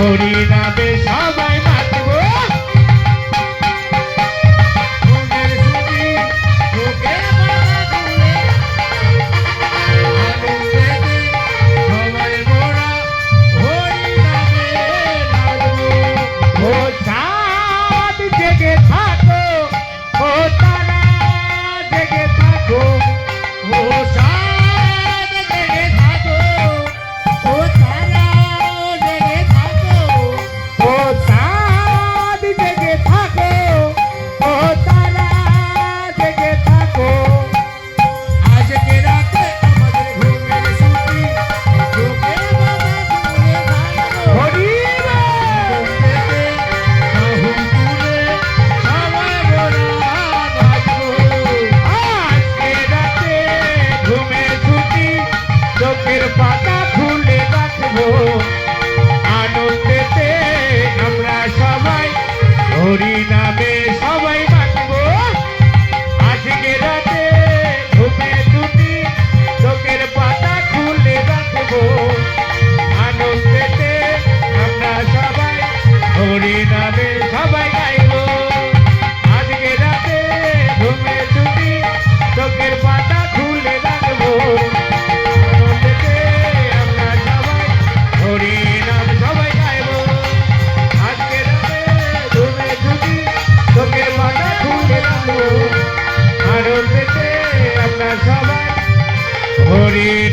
হরি নামে সবাই No. করে